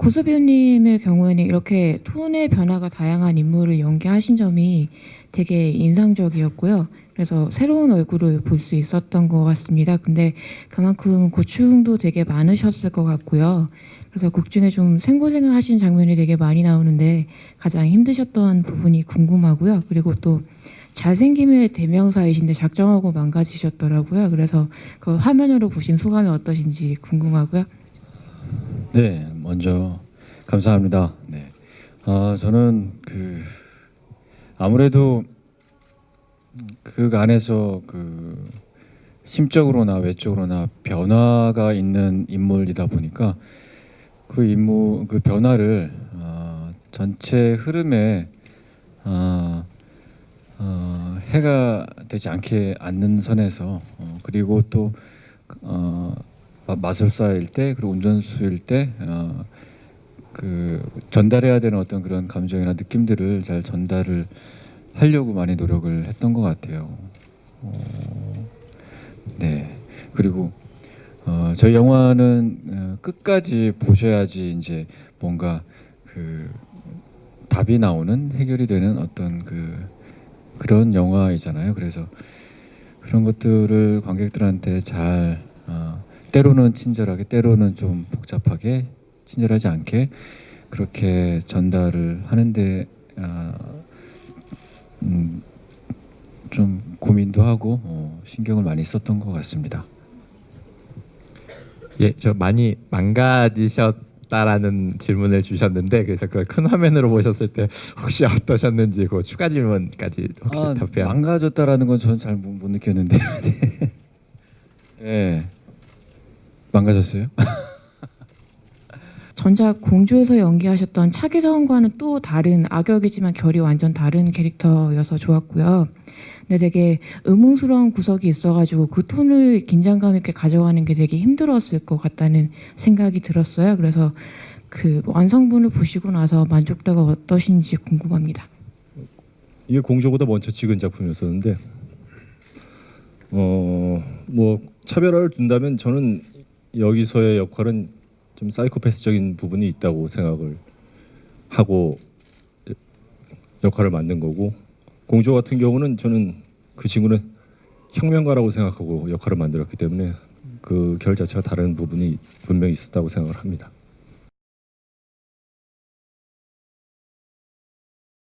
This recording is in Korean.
고수 배우님의 경우에는 이렇게 톤의 변화가 다양한 인물을 연기하신 점이 되게 인상적이었고요. 그래서 새로운 얼굴을 볼 수 있었던 것 같습니다. 근데 그만큼 고충도 되게 많으셨을 것 같고요. 그래서 곡 중에 좀 생고생을 하신 장면이 되게 많이 나오는데 가장 힘드셨던 부분이 궁금하고요. 그리고 또 잘생김의 대명사이신데 작정하고 망가지셨더라고요. 그래서 그 화면으로 보신 소감이 어떠신지 궁금하고요. 네, 먼저 감사합니다. 네, 아 저는 그 아무래도 그 안에서 그 심적으로나 외적으로나 변화가 있는 인물이다 보니까 그 인물 그 변화를 어, 전체 흐름에 어, 어, 해가 되지 않게 않는 선에서 어, 그리고 또 어, 마- 마술사일 때 그리고 운전수일 때 어, 그 전달해야 되는 어떤 그런 감정이나 느낌들을 잘 전달을 하려고 많이 노력을 했던 것 같아요. 어, 네 그리고 어, 저희 영화는 어, 끝까지 보셔야지 이제 뭔가 그 답이 나오는 해결이 되는 어떤 그 그런 영화이잖아요. 그래서 그런 것들을 관객들한테 잘 어, 때로는 친절하게 때로는 좀 복잡하게 친절하지 않게 그렇게 전달을 하는데 아, 음, 좀 고민도 하고 어, 신경을 많이 썼던 것 같습니다. 예, 저 많이 망가지셨다라는 질문을 주셨는데 그래서 그걸 큰 화면으로 보셨을 때 혹시 어떠셨는지 그 추가 질문까지 혹시 아, 답변. 망가졌다라는 건 저는 잘 못 느꼈는데. 네. 네. 망가졌어요? 전작 공주에서 연기하셨던 차기성과는 또 다른 악역이지만 결이 완전 다른 캐릭터여서 좋았고요. 근데 되게 의문스러운 구석이 있어가지고 그 톤을 긴장감 있게 가져가는 게 되게 힘들었을 것 같다는 생각이 들었어요. 그래서 그 완성분을 보시고 나서 만족도가 어떠신지 궁금합니다. 이게 공조보다 먼저 찍은 작품이었었는데 어 뭐 차별화를 둔다면 저는 여기서의 역할은 좀 사이코패스적인 부분이 있다고 생각을 하고 역할을 만든 거고 공조 같은 경우는 저는 그 친구는 혁명가라고 생각하고 역할을 만들었기 때문에 그 결 자체가 다른 부분이 분명히 있었다고 생각을 합니다.